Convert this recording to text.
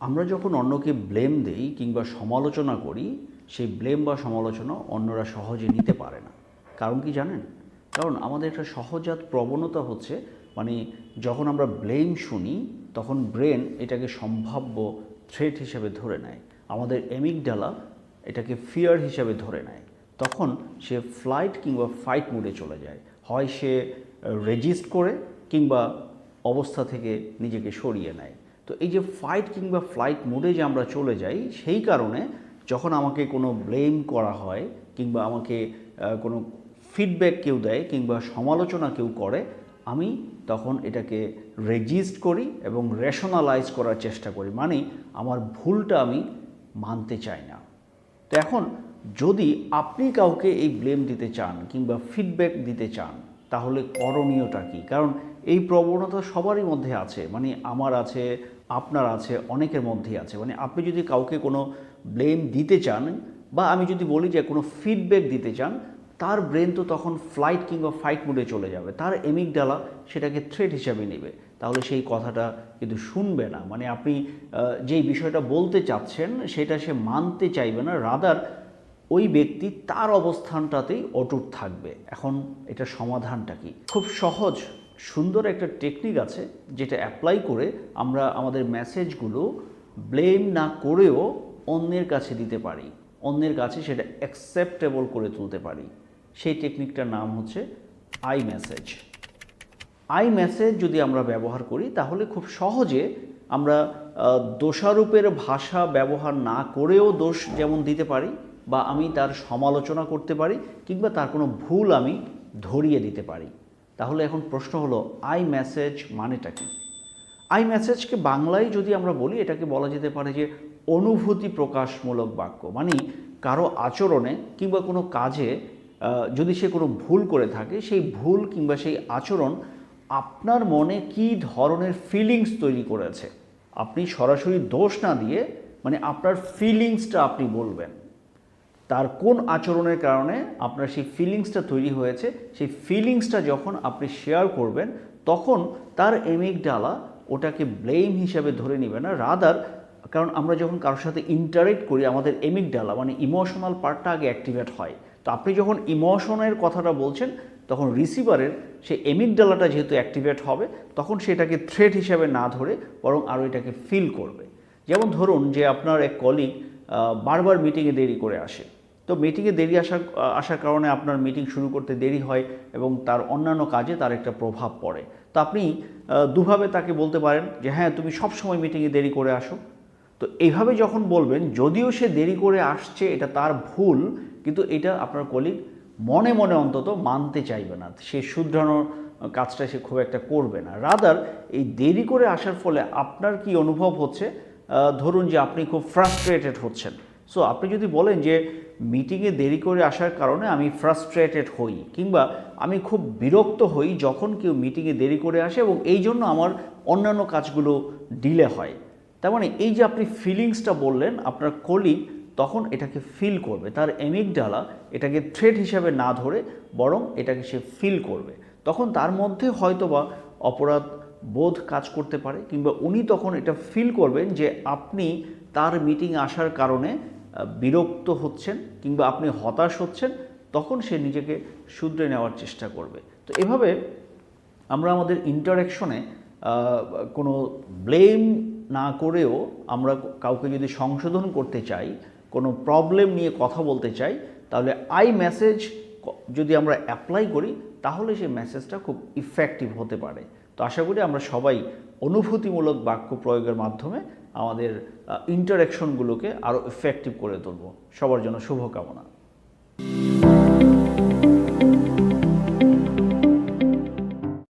আমরা যখন অন্যকে ব্লেম দেই কিংবা সমালোচনা করি, সেই ব্লেম বা সমালোচনা অন্যরা সহজে নিতে পারে না। কারণ কি জানেন? কারণ আমাদের একটা সহজাত প্রবণতা হচ্ছে মানে যখন আমরা ব্লেম শুনি, তখন ব্রেন এটাকে সম্ভাব্য থ্রেট হিসেবে ধরে নেয়। আমাদের এমিকডালা এটাকে ফিয়ার হিসেবে ধরে নেয়। তখন সে ফ্লাইট কিংবা ফাইট মুডে চলে যায়। হয় সে রেজিস্ট করে কিংবা অবস্থা থেকে নিজেকে সরিয়ে নেয়। তো এই যে ফাইট কিংবা ফ্লাইট মোডে যে আমরা চলে যাই, সেই কারণে যখন আমাকে কোনো ব্লেম করা হয় কিংবা আমাকে কোনো ফিডব্যাক কেউ দেয় কিংবা সমালোচনা কেউ করে, আমি তখন এটাকে রেজিস্ট করি এবং রেশনালাইজ করার চেষ্টা করি। মানে আমার ভুলটা আমি মানতে চাই না। তো এখন যদি আপনি কাউকে এই ব্লেম দিতে চান কিংবা ফিডব্যাক দিতে চান তাহলে করণীয়টা কী? কারণ এই প্রবণতা সবারই মধ্যে আছে। মানে আমার আছে, আপনার আছে, অনেকের মধ্যেই আছে। মানে আপনি যদি কাউকে কোনো ব্লেম দিতে চান বা আমি যদি বলি যে কোনো ফিডব্যাক দিতে চান, তার ব্রেন তো তখন ফ্লাইট কিংবা ফাইট মোডে চলে যাবে। তার এমিকডালা সেটাকে থ্রেট হিসাবে নেবে। তাহলে সেই কথাটা কিন্তু শুনবে না। মানে আপনি যেই বিষয়টা বলতে চাচ্ছেন, সেটা সে মানতে চাইবে না। রাদার ওই ব্যক্তি তার অবস্থানটাতেই অটুট থাকবে। এখন এটা সমাধানটা কি? খুব সহজ, সুন্দর একটা টেকনিক আছে যেটা অ্যাপ্লাই করে আমরা আমাদের মেসেজগুলো ব্লেম না করেও অন্যের কাছে দিতে পারি। অন্যের কাছে সেটা অ্যাকসেপ্টেবল করে তুলতে পারি। সেই টেকনিকটার নাম হচ্ছে আই মেসেজ আই মেসেজ যদি আমরা ব্যবহার করি, তাহলে খুব সহজে আমরা দোষারূপের ভাষা ব্যবহার না করেও দোষ যেমন দিতে পারি বা আমি তার সমালোচনা করতে পারি কিংবা তার কোনো ভুল আমি ধরিয়ে দিতে পারি। তাহলে এখন প্রশ্ন হলো আই মেসেজ মানেটা কি? আই মেসেজকে বাংলায় যদি আমরা বলি, এটাকে বলা যেতে পারে যে অনুভূতি প্রকাশমূলক বাক্য। মানে কারও আচরণে কিংবা কোনো কাজে যদি সে কোনো ভুল করে থাকে, সেই ভুল কিংবা সেই আচরণ আপনার মনে কি ধরনের ফিলিংস তৈরি করেছে? আপনি সরাসরি দোষ না দিয়ে মানে আপনার ফিলিংসটা আপনি বলবেন। তার কোন আচরণের কারণে আপনার সেই ফিলিংসটা তৈরি হয়েছে, সেই ফিলিংসটা যখন আপনি শেয়ার করবেন, তখন তার এমিকডালা ওটাকে ব্লেম হিসাবে ধরে নেবে না রাদার কারণ আমরা যখন কারোর সাথে ইন্টারেক্ট করি, আমাদের এমিক ডালা মানে ইমোশনাল পার্টটা আগে অ্যাক্টিভেট হয়। তো আপনি যখন ইমোশনের কথাটা বলছেন, তখন রিসিভারের সেই এমিকডালাটা যেহেতু অ্যাক্টিভেট হবে, তখন সেটাকে থ্রেট হিসাবে না ধরে বরং আরও এটাকে ফিল করবে। যেমন ধরুন যে আপনার এক কলিগ বারবার মিটিংয়ে দেরি করে আসে। তো মিটিংয়ে দেরি আসার আসার কারণে আপনার মিটিং শুরু করতে দেরি হয় এবং তার অন্যান্য কাজে তার একটা প্রভাব পড়ে। তো আপনি দুভাবে তাকে বলতে পারেন যে হ্যাঁ তুমি সব সময় মিটিংয়ে দেরি করে আসো। তো এইভাবে যখন বলবেন, যদিও সে দেরি করে আসছে, এটা তার ভুল, কিন্তু এটা আপনার কলিগ মনে মনে অন্তত মানতে চাইবে না। সে শুধরানোর কাজটা সে খুব একটা করবে না। রাদার এই দেরি করে আসার ফলে আপনার কি অনুভব হচ্ছে? ধরুন যে আপনি খুব ফ্রাস্ট্রেটেড হচ্ছেন। সো আপনি যদি বলেন যে মিটিংয়ে দেরি করে আসার কারণে আমি ফ্রাস্ট্রেটেড হই, কিংবা আমি খুব বিরক্ত হই যখন কেউ মিটিংয়ে দেরি করে আসে এবং এই জন্য আমার অন্যান্য কাজগুলো ডিলে হয়। তার মানে এই যে আপনি ফিলিংসটা বললেন, আপনার কলিগ তখন এটাকে ফিল করবে। তার এমিকডালা এটাকে থ্রেড হিসাবে না ধরে বরং এটাকে সে ফিল করবে। তখন তার মধ্যে হয়তোবা অপরাধ বোধ কাজ করতে পারে, কিংবা উনি তখন এটা ফিল করবেন যে আপনি তার মিটিং আসার কারণে বিরক্ত হচ্ছেন কিংবা আপনি হতাশ হচ্ছেন, তখন সে নিজেকে শুধরে নেওয়ার চেষ্টা করবে। তো এভাবে আমরা আমাদের ইন্টারাকশনে কোনো ব্লেম না করেও আমরা কাউকে যদি সংশোধন করতে চাই, কোনো প্রবলেম নিয়ে কথা বলতে চাই, তাহলে আই মেসেজ যদি আমরা অ্যাপ্লাই করি, তাহলে সেই মেসেজটা খুব ইফেক্টিভ হতে পারে। তো আশা করি আমরা সবাই অনুভূতিমূলক বাক্য প্রয়োগের মাধ্যমে আমাদের ইন্টারাকশনগুলোকে আরও এফেক্টিভ করে তুলব। সবার জন্য শুভকামনা।